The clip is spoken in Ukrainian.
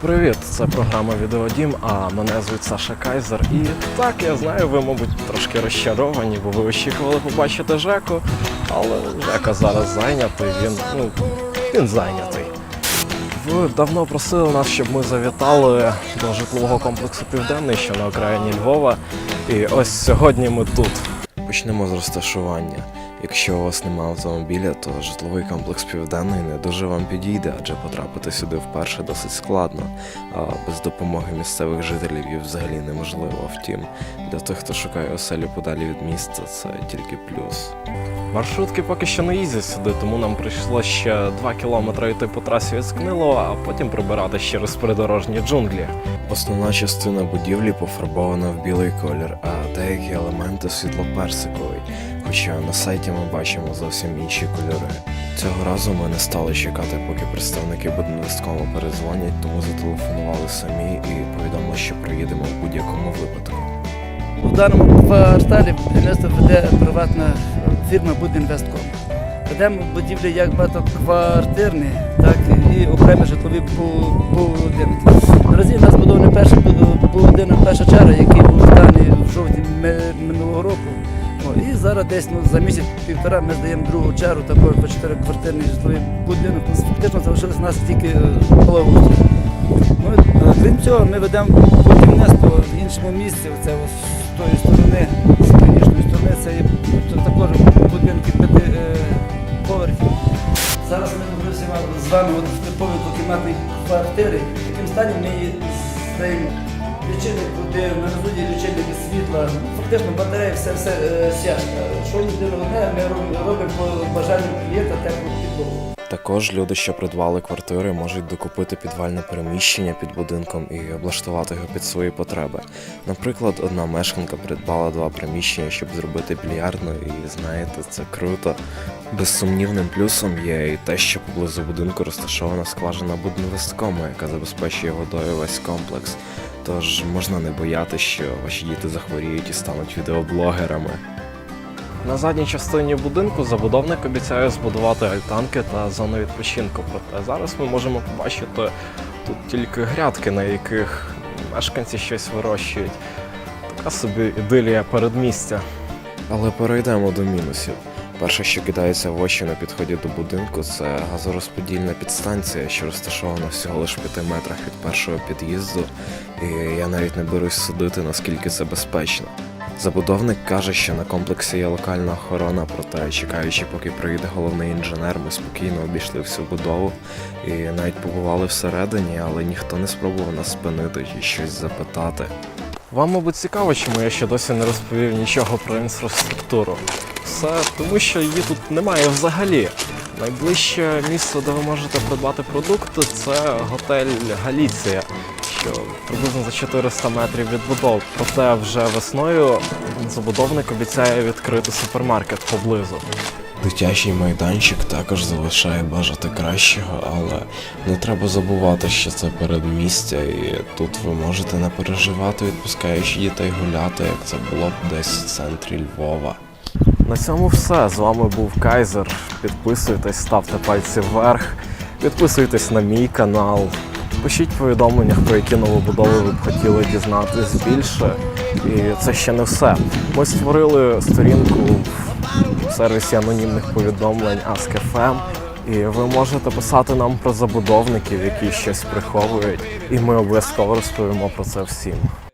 Привіт, це програма Відеодім, а мене звуть Саша Кайзер. І так, я знаю, ви, мабуть, трошки розчаровані, бо ви очікували побачити Жеку, але Жека зараз зайнятий, він, ну, він зайнятий. Ви давно просили нас, щоб ми завітали до житлового комплексу Південний, що на окраїні Львова. І ось сьогодні ми тут. Почнемо з розташування. Якщо у вас немає автомобіля, то житловий комплекс Південний не дуже вам підійде, адже потрапити сюди вперше досить складно, а без допомоги місцевих жителів і взагалі неможливо. Втім, для тих, хто шукає оселю подалі від міста, це тільки плюс. Маршрутки поки що не їздять сюди, тому нам прийшло ще 2 кілометри йти по трасі від Скнилова, а потім прибирати через придорожні джунглі. Основна частина будівлі пофарбована в білий колір, а деякі елементи світло-персиковий. Хоча на сайті ми бачимо зовсім інші кольори. Цього разу ми не стали чекати, поки представники будинвесткому перезвонять, тому зателефонували самі і повідомили, що приїдемо в будь-якому випадку. У даному кварталі будівництво веде приватна фірма Будінвестком. Ведемо будівлі як багатоквартирні, так і окремі житлові бу- будинки. Наразі у нас будований перший будинок перша черга, який був зданий в жовтні минулого року. О, і зараз десь ну, за місяць-півтора ми здаємо другу чергу, також по чотириквартирний житловий будинок. Фактично залишилось у нас тільки е. Ну, е, крім цього, ми ведемо будівництво в іншому місці, це з тої сторони, з північної сторони, це є також будинки п'яти е, поверхів. Зараз ми знаходимося з вами в типовій двокімнатній квартирі, яким стані ми її здаємо. Лічильник води, розводі лічильники світла, фактично батареї, все все е, сяжка. Що людина одне, ми робимо- по бажанню клієнта теплу підлогу. Також люди, що придбали квартири, можуть докупити підвальне приміщення під будинком і облаштувати його під свої потреби. Наприклад, одна мешканка придбала два приміщення, щоб зробити більярдну, і знаєте, це круто. Безсумнівним плюсом є і те, що поблизу будинку розташована скважина будинвесткому, яка забезпечує водою весь комплекс. Тож можна не боятися, що ваші діти захворіють і стануть відеоблогерами. На задній частині будинку забудовник обіцяє збудувати альтанки та зону відпочинку. Проте зараз ми можемо побачити тут тільки грядки, на яких мешканці щось вирощують. Така собі ідилія передмістя. Але перейдемо до мінусів. Перше, що кидається в очі на підході до будинку, це газорозподільна підстанція, що розташована всього лише в 5 метрах від першого під'їзду, і я навіть не берусь судити, наскільки це безпечно. Забудовник каже, що на комплексі є локальна охорона, проте чекаючи, поки приїде головний інженер, ми спокійно обійшли всю будову і навіть побували всередині, але ніхто не спробував нас спинити чи щось запитати. Вам, мабуть, цікаво, чому я ще досі не розповів нічого про інфраструктуру. Все тому, що її тут немає взагалі. Найближче місце, де ви можете придбати продукти, це готель Галіція, що приблизно за 400 метрів від будов. Проте вже весною забудовник обіцяє відкрити супермаркет поблизу. Дитячий майданчик також залишає бажати кращого, але не треба забувати, що це передмістя, і тут ви можете не переживати, відпускаючи дітей гуляти, як це було б десь в центрі Львова. На цьому все. З вами був Кайзер. Підписуйтесь, ставте пальці вверх, підписуйтесь на мій канал. Пишіть в повідомленнях, про які новобудови ви б хотіли дізнатись більше. І це ще не все. Ми створили сторінку в сервісі анонімних повідомлень Ask.fm, і ви можете писати нам про забудовників, які щось приховують, і ми обов'язково розповімо про це всім.